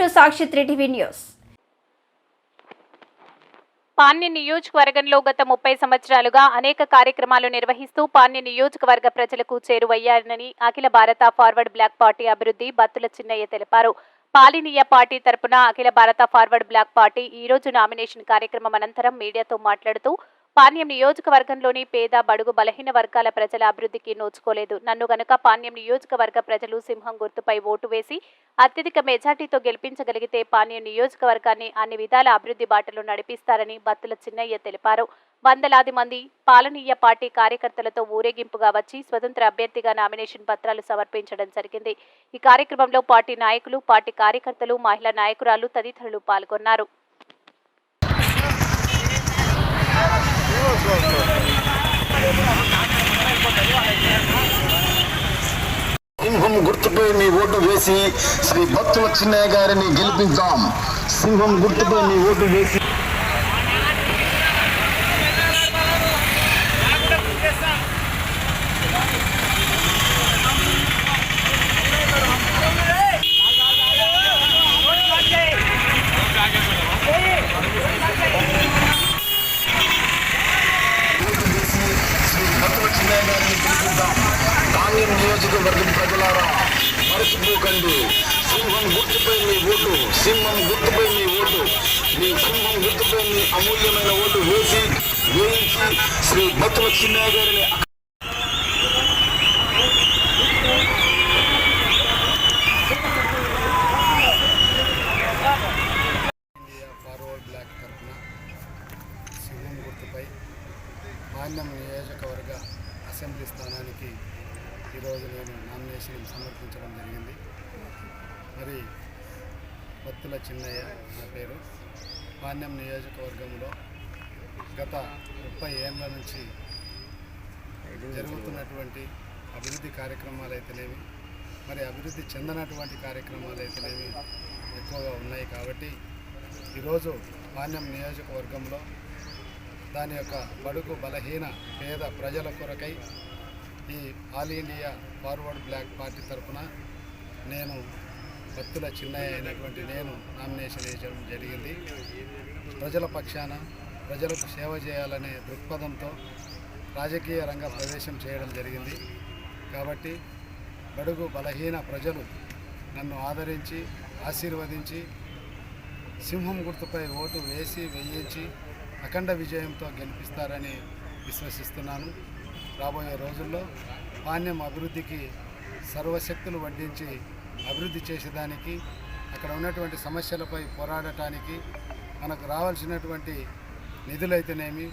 To Sakshi three news. పాణ్య నియోజకవర్గంలో గత ముప్పై సంవత్సరాలుగా అనేక కార్యక్రమాలు నిర్వహిస్తూ పాణ్య నియోజకవర్గ ప్రజలకు చేరువయ్యారని అఖిల భారత ఫార్వర్డ్ బ్లాక్ పార్టీ అభివృద్ధి బత్తుల చిన్నయ్య తెలిపారు. పాలినీయ పార్టీ తరపున అఖిల భారత ఫార్వర్డ్ బ్లాక్ పార్టీ ఈ రోజు నామినేషన్ కార్యక్రమం అనంతరం మీడియాతో మాట్లాడుతూ పాణ్యం నియోజకవర్గంలోని పేద బడుగు బలహీన వర్గాల ప్రజల అభివృద్ధికి నోచుకోలేదు. నన్ను గనుక పాణ్యం నియోజకవర్గ ప్రజలు సింహం గుర్తుపై ఓటు వేసి అత్యధిక మెజార్టీతో గెలిపించగలిగితే పాణ్యం నియోజకవర్గాన్ని అన్ని విధాల అభివృద్ధి బాటలో నడిపిస్తారని బత్తుల చిన్నయ్య తెలిపారు. వందలాది మంది పాలనీయ పార్టీ కార్యకర్తలతో ఊరేగింపుగా వచ్చి స్వతంత్ర అభ్యర్థిగా నామినేషన్ పత్రాలు సమర్పించడం జరిగింది. ఈ కార్యక్రమంలో పార్టీ నాయకులు పార్టీ కార్యకర్తలు మహిళా నాయకురాలు తదితరులు పాల్గొన్నారు. సింహం గుర్తుపై మీ ఓటు వేసి శ్రీ భక్తుల చిన్నయ్య గారిని గెలిపించాం సింహం గుర్తుపై మీ ఓటు వేసి ఓటు వేసి శ్రీ భక్తుల చిన్నయ్య గారిని గెలిపిద్దాం కాంగ్యం నియోజకవర్గం ప్రజలారా మరచిపోకండి సింహం గుర్తుపై మీ ఓటు సింహం గుర్తుపై మీ ఓటు. మీ సింహం గుర్తుపై మీ అమూల్యమైన ఓటు వేసి వేయించి శ్రీ భక్తుల చిన్నయ్య గారిని బ్లాక్ సింహం గుర్తుపై మాన్యం నియోజకవర్గ అసెంబ్లీ స్థానానికి ఈరోజు నేను నామినేషన్ సమర్పించడం జరిగింది. మరి బత్తుల చిన్నయ్య నా పేరు. పాణ్యం నియోజకవర్గంలో గత ముప్పై ఏళ్ళ నుంచి జరుగుతున్నటువంటి అభివృద్ధి కార్యక్రమాలు అయితేనేవి మరి అభివృద్ధి చెందనటువంటి కార్యక్రమాలు అయితేనేవి ఎక్కువగా ఉన్నాయి కాబట్టి ఈరోజు పాణ్యం నియోజకవర్గంలో దాని యొక్క బడుగు బలహీన పేద ప్రజల కొరకై ఈ All India Forward Bloc party తరఫున నేను భక్తుల చిన్నయ్య అయినటువంటి నేను నామినేషన్ వేయడం జరిగింది. ప్రజల పక్షాన ప్రజలకు సేవ చేయాలనే దృక్పథంతో రాజకీయ రంగ ప్రవేశం చేయడం జరిగింది. కాబట్టి బడుగు బలహీన ప్రజలు నన్ను ఆదరించి ఆశీర్వదించి సింహం గుర్తుపై ఓటు వేసి వేయించి అఖండ విజయంతో గెలిపిస్తారని విశ్వసిస్తున్నాను. రాబోయే రోజుల్లో పాణ్యం అభివృద్ధికి సర్వశక్తులు వడ్డించి అభివృద్ధి చేసేదానికి అక్కడ ఉన్నటువంటి సమస్యలపై పోరాడటానికి మనకు రావాల్సినటువంటి నిధులైతేనేమి